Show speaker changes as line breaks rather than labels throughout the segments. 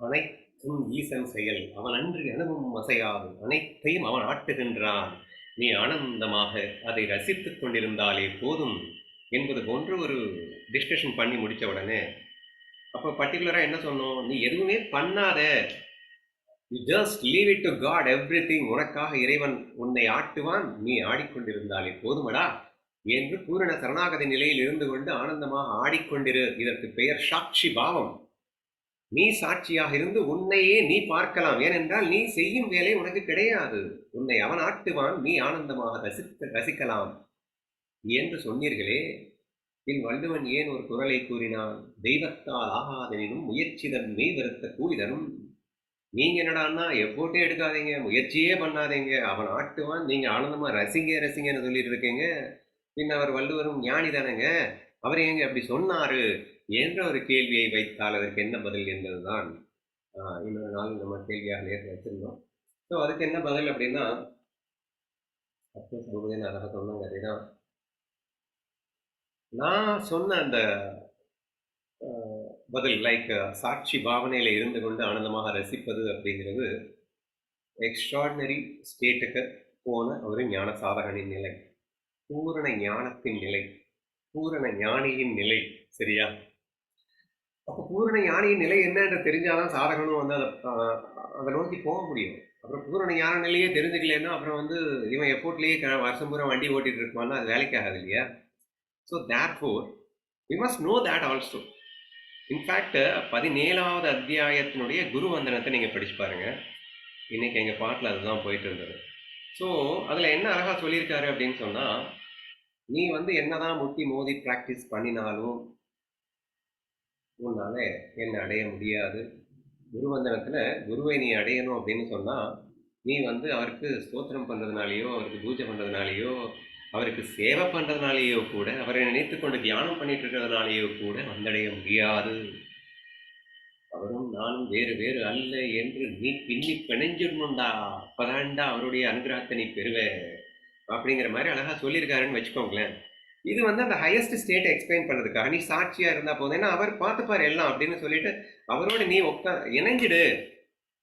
அனைத்தும் ஈசன் செயல். அவன் அன்று எனவும் அசையாது. அனைத்தையும் அவன் ஆட்டுகின்றான். நீ ஆனந்தமாக அதை ரசித்துக் கொண்டிருந்தாலே போதும் என்பது போன்று ஒரு டிஸ்கஷன் பண்ணி முடித்த உடனே அப்போ பர்டிகுலராக என்ன சொன்னோம்? நீ எதுவுமே பண்ணாத. You just leave it to God everything உனக்காக இறைவன் உன்னை ஆட்டுவான். நீ ஆடிக்கொண்டிருந்தாலே போதுமடா என்று பூரண சரணாகதி நிலையில் இருந்து கொண்டு ஆனந்தமாக ஆடிக்கொண்டிரு. இதற்கு பெயர் சாட்சி பாவம். நீ சாட்சியாக இருந்து உன்னையே நீ பார்க்கலாம். ஏனென்றால் நீ செய்யும் வேலை உனக்கு கிடையாது. உன்னை அவன் ஆட்டுவான் நீ ஆனந்தமாக ரசித்த ரசிக்கலாம். என்று சொன்னீர்களே. பின் வள்ளுவன் ஏன் ஒரு குரலை கூறினான்? தெய்வத்தால் ஆகாதனும் முயற்சிதன் மெய் வருத்த கூலி நீங்க என்னடான்னா எஃபோர்ட்டே எடுக்காதீங்க முயற்சியே பண்ணாதீங்க. அவன் ஆட்டுவான் நீங்க ஆனந்தமா ரசிங்க ரசிங்கன்னு சொல்லிட்டு இருக்கீங்க. பின் அவர் வள்ளுவரும் ஞானி தானேங்க அவர் எங்க அப்படி சொன்னாரு என்ற ஒரு கேள்வியை வைத்தால் அதற்கு என்ன பதில் என்பதுதான் இன்னொரு நாள் நம்ம கேள்வியாக நேரில் வச்சிருந்தோம் ஸோ அதுக்கு என்ன பதில் அப்படின்னா அப்போ சமூகத்தின் அழகாக சொன்னாங்க அதுதான் நான் சொன்ன அந்த ஆஹ், பதில் லைக் சாட்சி பாவனையில இருந்து கொண்டு ஆனந்தமாக ரசிப்பது அப்படிங்கிறது எக்ஸ்ட்ராடினரி ஸ்டேட்டுக்கு போன ஒரு ஞான சாதகனின் நிலை பூரண ஞானத்தின் நிலை. பூரண ஞானியின் நிலை சரியா? அப்போ பூரண ஞானியின் நிலை என்னன்னு தெரிஞ்சாதான் சாதகனும் வந்து அதை அதை நோக்கி போக முடியும். அப்புறம் பூரண ஞான நிலையே தெரிஞ்சுக்கலன்னா அப்புறம் வந்து இவன் எப்போட்லேயே க வருஷம் பூரா வண்டி ஓட்டிட்டு இருப்பான்னா அது வேலைக்கு ஆகாது இல்லையா? So that for we must know that also in fact பதினேழாவது அத்தியாயத்தினுடைய குரு வந்தனத்தை நீங்கள் படிச்சு பாருங்க. இன்னைக்கு எங்கள் பாட்டில் அதுதான் போயிட்டு இருந்தது. ஸோ அதில் என்ன அழகாக சொல்லியிருக்காரு அப்படின்னு சொன்னால் நீ வந்து என்னதான் முட்டி மோதி ப்ராக்டிஸ் பண்ணினாலும் உன்னால என்னை அடைய முடியாது. குருவந்தனத்தில் குருவை நீ அடையணும் அப்படின்னு சொன்னால் நீ வந்து அவருக்கு ஸ்தோத்திரம் பண்ணுறதுனாலையோ அவருக்கு பூஜை பண்ணுறதுனாலையோ அவருக்கு சேவை பண்ணுறதுனாலேயோ கூட அவரை நினைத்து கொண்டு தியானம் பண்ணிட்டு இருக்கிறதுனாலேயோ கூட வந்தடைய முடியாது. அவரும் நானும் வேறு வேறு அல்ல என்று நீ பின்னி பிணைஞ்சிடணும்டா. அப்பதான்டா அவருடைய அனுகிரகத்தை நீ பெறுவே. அப்படிங்கிற மாதிரி அழகாக சொல்லியிருக்காருன்னு வச்சுக்கோங்களேன். இது வந்து அந்த ஹையஸ்ட் ஸ்டேட்டை எக்ஸ்பிளைன் பண்ணுறதுக்காக நீ சாட்சியாக இருந்தால் போதும். ஏன்னா அவர் பார்த்துப்பாரு எல்லாம் அப்படின்னு சொல்லிட்டு அவரோட நீ உட்கா இணைஞ்சிடு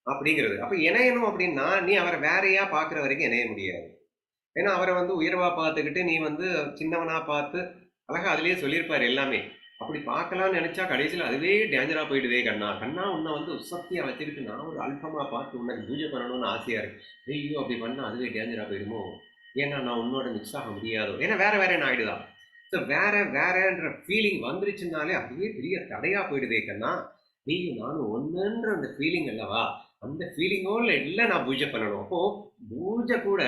அப்படிங்கிறது. அப்போ இணையணும் அப்படின்னா நீ அவரை வேறையா பார்க்குற வரைக்கும் இணைய முடியாது. ஏன்னா அவரை வந்து உயர்வா பார்த்துக்கிட்டு நீ வந்து சின்னவனா பார்த்து அழகாக அதுலேயே சொல்லியிருப்பார் எல்லாமே. அப்படி பார்க்கலாம்னு நினச்சா கடைசியில் அதுவே டேஞ்சராக போயிடுதே கண்ணா. கண்ணா உன்னை வந்து சக்தியாக வச்சுக்கிட்டு நான் ஒரு அல்பமாக பார்த்து உன்னை பூஜை பண்ணணும்னு ஆசையாக இருக்கு. ஐயோ அப்படி பண்ணால் அதுவே டேஞ்சராக போயிடுமோ ஏன்னா நான் உன்னோட மிக்ஸ் ஆக முடியாதோ. ஏன்னா வேற என்ன ஆயிடுதான் ஸோ வேற வேறன்ற ஃபீலிங் வந்துருச்சுனாலே அதுவே பெரிய தடையாக போயிடுதே கண்ணா. நீயும் நானும் ஒன்றுன்ற அந்த ஃபீலிங் அல்லவா? அந்த ஃபீலிங்கோட இல்லை நான் பூஜை பண்ணணும். அப்போ பூஜை கூட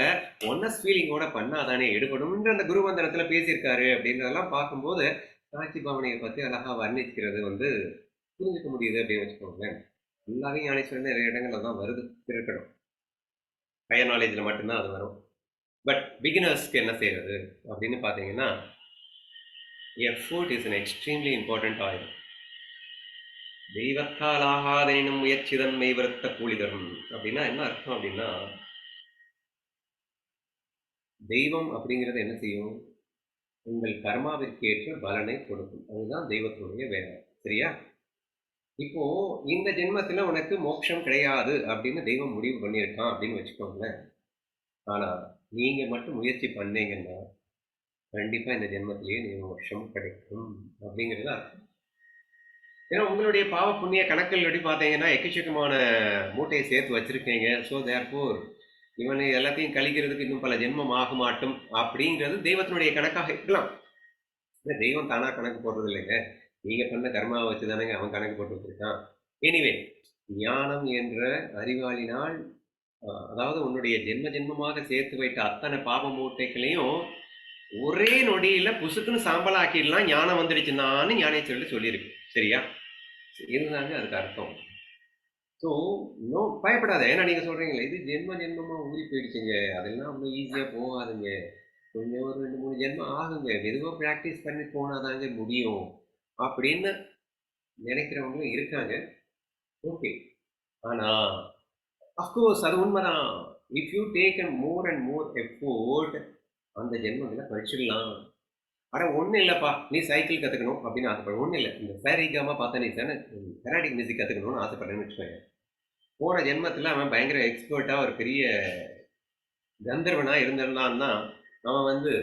ஒன்னஸ் ஃபீலிங்கோட பண்ணாதானே எடுக்கணும்ன்ற அந்த குருமந்திரத்தில் பேசியிருக்காரு அப்படின்றதெல்லாம் பார்க்கும்போது சாட்சி பாவனையை பற்றி அழகாக வர்ணிக்கிறது வந்து புரிஞ்சுக்க முடியுது அப்படின்னு வச்சுக்கோங்களேன். எல்லாரையும் ஞானேஸ்வரன் நிறைய இடங்கள்ல தான் வருது. இருக்கணும் ஹையர் நாலேஜில் மட்டும்தான் அது வரும். பட் பிகினர்ஸ்க்கு என்ன செய்கிறது அப்படின்னு பார்த்தீங்கன்னா effort is an extremely important oil தெய்வத்தால் ஆகாதெனும் முயற்சிதன் மெய்வருத்த கூலிதரும். அப்படின்னா என்ன அர்த்தம் அப்படின்னா தெய்வம் அப்படிங்கிறது என்ன செய்யும்? உங்கள் கர்மாவிற்கேற்ற பலனை கொடுக்கும். அதுதான் தெய்வத்தினுடைய வேலை சரியா? இப்போ இந்த ஜென்மத்தில் உனக்கு மோட்சம் கிடையாது அப்படின்னு தெய்வம் முடிவு பண்ணியிருக்கான் அப்படின்னு வச்சுக்கோங்களேன். ஆனால் நீங்கள் மட்டும் முயற்சி பண்ணீங்கன்னா கண்டிப்பாக இந்த ஜென்மத்திலேயே நீங்கள் மோட்சம் கிடைக்கும் அப்படிங்கிறது அர்த்தம். ஏன்னா உங்களுடைய பாவ புண்ணிய கணக்கில் எப்படி பார்த்தீங்கன்னா எக்கச்சக்கமான மூட்டையை சேர்த்து வச்சுருக்கீங்க. ஸோ தேர்ஃபோர் இவன் எல்லாத்தையும் கழிக்கிறதுக்கு இன்னும் பல ஜென்மம் ஆக மாட்டும் அப்படிங்கிறது தெய்வத்தினுடைய கணக்காக இருக்கலாம். இல்லை தெய்வம் தானாக கணக்கு போடுறது இல்லைங்க. நீங்கள் பண்ண கர்மாவை வச்சு தானேங்க அவன் கணக்கு போட்டு வச்சுருக்கான். எனிவே ஞானம் என்ற அறிவாளினால் அதாவது உன்னுடைய ஜென்ம ஜென்மமாக சேர்த்து வைத்த அத்தனை பாப மூட்டைகளையும் ஒரே நொடியில புசுக்குன்னு சாம்பல் ஆக்கிடலாம் ஞானம் வந்துடுச்சுனான்னு ஞானேஸ்வரில் சொல்லியிருக்கு. சரியா? இதுதாங்க அதுக்கு அர்த்தம். ஸோ நோ பயப்படாத. ஏன்னா நீங்கள் சொல்கிறீங்களே இது ஜென்ம ஜென்மமாக ஊறி போயிடுச்சுங்க. அதெல்லாம் ரொம்ப ஈஸியாக போகாதுங்க. கொஞ்சம் ஒரு ரெண்டு மூணு ஜென்மம் ஆகுங்க. மெதுவாக ப்ராக்டிஸ் பண்ணி போனாதாங்க முடியும் அப்படின்னு நினைக்கிறவங்களும் இருக்காங்க. ஓகே ஆனால் அஃப்கோர்ஸ் அது உண்மைதான். If you take and more and more effort அந்த ஜென்மங்களை கழிச்சிடலாம் அட ஒன்றும் இல்லைப்பா. நீ சைக்கிள் கற்றுக்கணும் அப்படின்னு ஆசைப்படுற ஒன்றும் இல்லை. இந்த சாரிகாமா பார்த்தா நீ தானே கராடிக் மியூசிக் கற்றுக்கணும்னு ஆசைப்படுறேன்னு வச்சுக்கோங்க போன ஜென்மத்தில் அவன் பயங்கர எக்ஸ்பர்ட்டாக ஒரு பெரிய கந்தர்வனாக இருந்திருந்தான்னா அவன் வந்து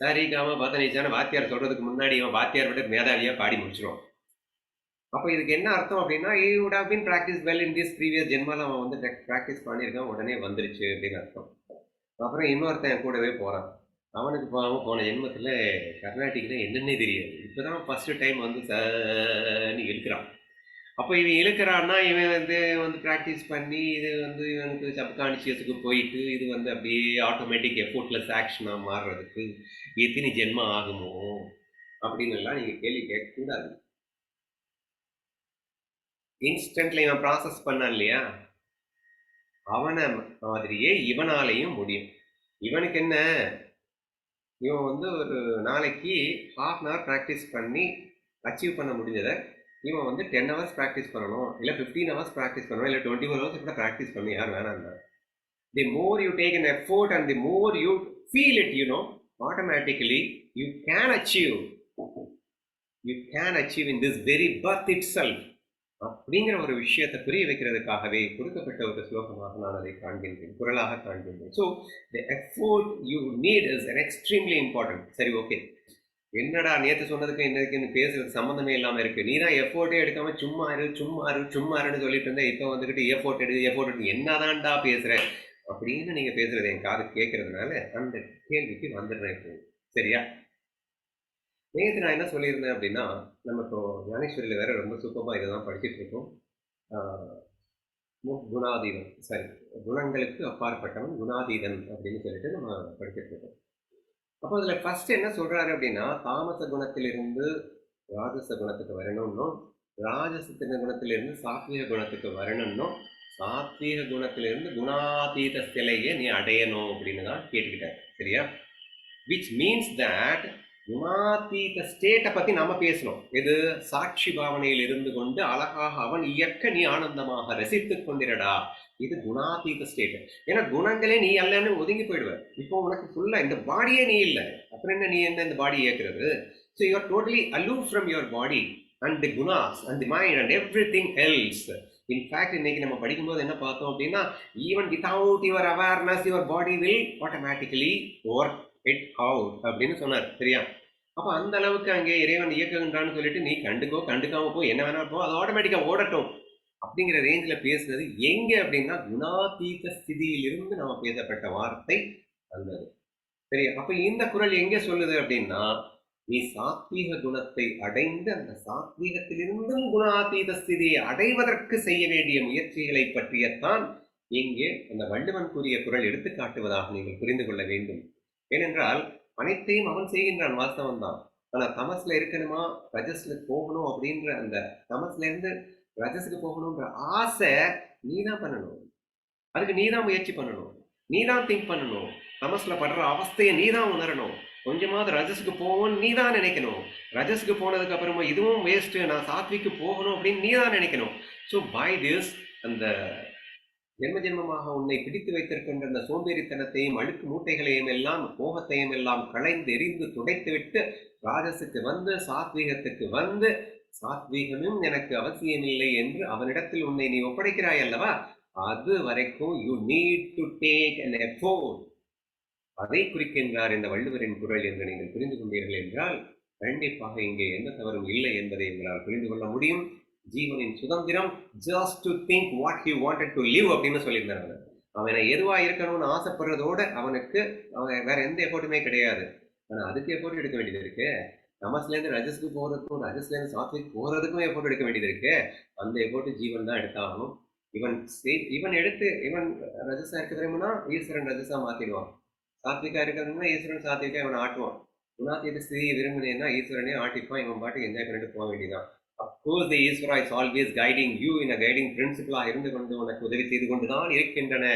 சரிகாம பார்த்தா நீ தானே வாத்தியார் சொல்கிறதுக்கு முன்னாடி அவன் வாத்தியார் விட மேதாவியாக பாடி முடிச்சிருவான். அப்போ இதுக்கு என்ன அர்த்தம் அப்படின்னா ஈ would have been practice well in this previous ஜென்மால அவன் வந்து ப்ராக்டிஸ் பண்ணியிருக்கான் உடனே வந்துருச்சு அப்படின்னு அர்த்தம் அப்புறம் இன்னொருத்தன் என் கூடவே போகிறான் அவனுக்கு பாவம் போன ஜென்மத்தில் கர்நாடிக்கில் என்னன்னே தெரியாது இப்போ தான் ஃபஸ்ட்டு டைம் வந்து சன்னு இழுக்கிறான் அப்போ இவன் இழுக்கிறான்னா இவன் வந்து வந்து ப்ராக்டிஸ் பண்ணி இது வந்து இவனுக்கு சப்கான்ஷியஸுக்கு போயிட்டு இது வந்து அப்படியே ஆட்டோமேட்டிக் எஃபோர்ட்லெஸ் ஆக்ஷனாக மாறுறதுக்கு எத்தனை ஜென்மம் ஆகுமோ அப்படின்னு எல்லாம் நீங்கள் கேள்வி கேட்கக்கூடாது இன்ஸ்டன்ட்ல இவன் ப்ராசஸ் பண்ணான் இல்லையா? அவனை மாதிரியே இவனாலையும் முடியும். இவனுக்கு என்ன? இவன் வந்து ஒரு நாளைக்கு ஹாஃப் அன் ஹவர் ப்ராக்டிஸ் பண்ணி அச்சீவ் பண்ண முடிஞ்சதை இவன் வந்து டென் ஹவர்ஸ் ப்ராக்டிஸ் பண்ணணும் இல்லை ஃபிஃப்டீன் ஹவர்ஸ் ப்ராக்டிஸ் பண்ணணும் இல்லை டுவெண்ட்டி ஃபோர் ஹவர்ஸ் கூட ப்ராக்டிஸ் பண்ணி யார் வேணாம் the more you take an effort and the more you feel it you know automatically you can achieve you can achieve in this very birth itself அப்படிங்கிற ஒரு விஷயத்தை புரிய வைக்கிறதுக்காகவே கொடுக்கப்பட்ட ஒரு ஸ்லோகமாக நான் அதை காண்கின்றேன் குரலாக காண்கின்றேன். So the effort you need is an extremely important சரி ஓகே என்னடா நேற்று சொன்னதுக்கு இன்னைக்கு பேசுறது சம்மந்தமே இல்லாமல் இருக்கு. நீ தான் எஃபோர்ட்டே எடுக்காம சும்மா இரு சும்மா இரு சும்மா இருன்னு சொல்லிட்டு இருந்தேன். இப்போ வந்துக்கிட்டு எஃபோர்ட் எடு எஃபோர்ட் எடு என்னதான்டா பேசுற? அப்படின்னு நீங்க பேசுறது என் காது கேட்கறதுனால அந்த கேள்விக்கு வந்துடுறேன் இப்போ. சரியா? நேற்று நான் என்ன சொல்லியிருந்தேன் அப்படின்னா நம்ம இப்போ ஞானேஸ்வரியில் வேற ரொம்ப சூப்பமாக இதை தான் படிச்சுட்டு இருக்கோம் மு- குணாதீதம். சரி குணங்களுக்கு அப்பாற்பட்டவன் குணாதீதன் அப்படின்னு சொல்லிட்டு நம்ம படிச்சுட்டு இருக்கோம் அப்போ அதில் ஃபர்ஸ்ட் என்ன சொல்கிறாரு அப்படின்னா தாமச குணத்திலிருந்து ராஜச குணத்துக்கு வரணும்னும் ராஜசத்தின குணத்திலிருந்து சாத்விக குணத்துக்கு வரணும்னும் சாத்வீக குணத்திலிருந்து குணாதீத சிலையை நீ அடையணும் அப்படின்னு தான் கேட்டுக்கிட்டார். சரியா? விச் மீன்ஸ் தட் குணாதீத ஸ்டேட்டை பத்தி நாம பேசணும். இது சாட்சி பாவனையில் இருந்து கொண்டு அழகாக அவன் இயக்க நீ ஆனந்தமாக ரசித்துக் கொண்டிரடா. இது குணாதீத ஸ்டேட் ஏன்னா குணங்களே நீ அல்லன்னு ஒதுங்கி போயிடுவ. இப்போ உனக்கு ஃபுல்லா இந்த பாடியே நீ இல்லை. அப்புறம் என்ன நீ என்ன இந்த body இயக்குறது? So you're totally aloof from your body and the குணாஸ் and the mind and everything else in fact இன்னைக்கு நம்ம படிக்கும்போது என்ன பார்த்தோம் அப்படின்னா even without your awareness your body will automatically work it out அப்படின்னு சொன்னார். சரியா? அப்போ அந்த அளவுக்கு அங்கே இறைவன் இயக்குகின்றான்னு சொல்லிட்டு நீ கண்டுக்கோ கண்டுக்காம போ என்ன வேணா போ அது ஆட்டோமேட்டிக்காக ஓடட்டும். அப்படிங்கிற ரேஞ்சில் பேசுனது எங்க அப்படின்னா குணாதீத ஸ்திதியிலிருந்து நம்ம பேசப்பட்ட வார்த்தை வந்தது. சரி அப்போ இந்த குரல் எங்கே சொல்லுது அப்படின்னா நீ சாத்வீக குணத்தை அடைந்து அந்த சாத்வீகத்திலிருந்தும் குணாதீத ஸ்திதியை அடைவதற்கு செய்ய வேண்டிய முயற்சிகளை பற்றியத்தான் இங்கே அந்த வள்ளுவன் கூறிய குரல் எடுத்து காட்டுவதாக நீங்கள் புரிந்து கொள்ள வேண்டும். ஏனென்றால் அனைத்தையும் அவன் செய்கின்றான் வாஸ்தவம் தான் ஆனா தமஸ்ல இருக்கணுமா? ரஜஸ்ல போகணும் அப்படின்ற அந்த தமஸ்ல இருந்து ரஜஸுக்கு போகணுன்ற ஆசை நீ தான் பண்ணணும். அதுக்கு நீ தான் முயற்சி பண்ணணும். நீ தான் திங்க் பண்ணணும். தமஸ்ல படுற அவஸ்தையை நீ தான் உணரணும். கொஞ்சமாவது ரஜஸுக்கு போவோம்னு நீ தான் நினைக்கணும். ரஜஸுக்கு போனதுக்கு அப்புறமா இதுவும் வேஸ்ட்டு நான் சாத்விக்கு போகணும் அப்படின்னு நீ தான் நினைக்கணும். ஸோ பை திஸ் அந்த ஜென்ம ஜென்மமாக உன்னை பிடித்து வைத்திருக்கின்ற அந்த சோம்பேறித்தனத்தையும் அழுக்கு மூட்டைகளையும் எல்லாம் மோகத்தையும் எல்லாம் களைந்து எரிந்து துடைத்துவிட்டு ராஜசுக்கு வந்து சாத்வீகத்துக்கு வந்து சாத்வீகமும் எனக்கு அவசியமில்லை என்று அவனிடத்தில் உன்னை நீ ஒப்படைக்கிறாய் அல்லவா? அது வரைக்கும் you need to take an effort அதை குறிக்கின்றார் இந்த வள்ளுவரின் குரல் என்று நீங்கள் புரிந்து கொண்டீர்கள் என்றால் கண்டிப்பாக இங்கே எந்த தவறும் இல்லை என்பதை எங்களால் புரிந்து கொள்ள முடியும். ஜீவனின் சுதந்திரம் just to think what he wanted to live அப்படின்னு சொல்லியிருந்தாங்க அவனை எதுவாக இருக்கணும்னு ஆசைப்படுறதோட அவனுக்கு அவன் வேற எந்த எஃபோர்ட்டுமே கிடையாது. ஆனால் அதுக்கு எஃபோர்ட் எடுக்க வேண்டியது இருக்கு. நமஸ்லேருந்து ரஜஸ்க்கு போகிறதுக்கும் ரஜஸ்லேருந்து சாத்விக் போகிறதுக்கும் எஃபோர்ட் எடுக்க வேண்டியது இருக்கு. அந்த எஃபோர்ட் ஜீவன் தான் எடுத்தாகணும். இவன் இவன் எடுத்து இவன் ரஜஸா இருக்க ஈஸ்வரன் ரஜஸா மாத்திடுவான். சாத்விகா இருக்கிறதுனா ஈஸ்வரன் சாத்விகா இவன் ஆட்டுவான். குணாத்தீத ஸ்திரியை விரும்பினேன்னா ஈஸ்வரனே ஆட்டிப்பான். இவன் பாட்டுக்கு என்ஜாய் பண்ணிட்டு போக வேண்டியதான் whose the Ishwara is always guiding you in a guiding பிரின்சிபலா இருந்து கொண்டு உனக்கு உதவி செய்து கொண்டு தான் இருக்கின்றன.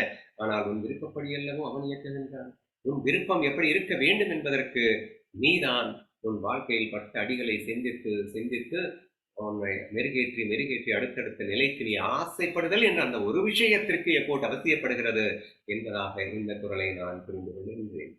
ஆனால் உன் விருப்பப்படி அல்லவோ அவன் இயக்குகின்றான். உன் விருப்பம் எப்படி இருக்க வேண்டும் என்பதற்கு நீதான் உன் வாழ்க்கையில் பட்ட அடிகளை சிந்தித்து சிந்தித்து அவனை மெருகேற்றி மெருகேற்றி அடுத்தடுத்த நிலைக்கு நீ ஆசைப்படுதல் என்ற அந்த ஒரு விஷயத்திற்கு எப்போது அவசியப்படுகிறது என்பதாக இந்த குரலை நான் புரிந்து கொள்கின்றேன்.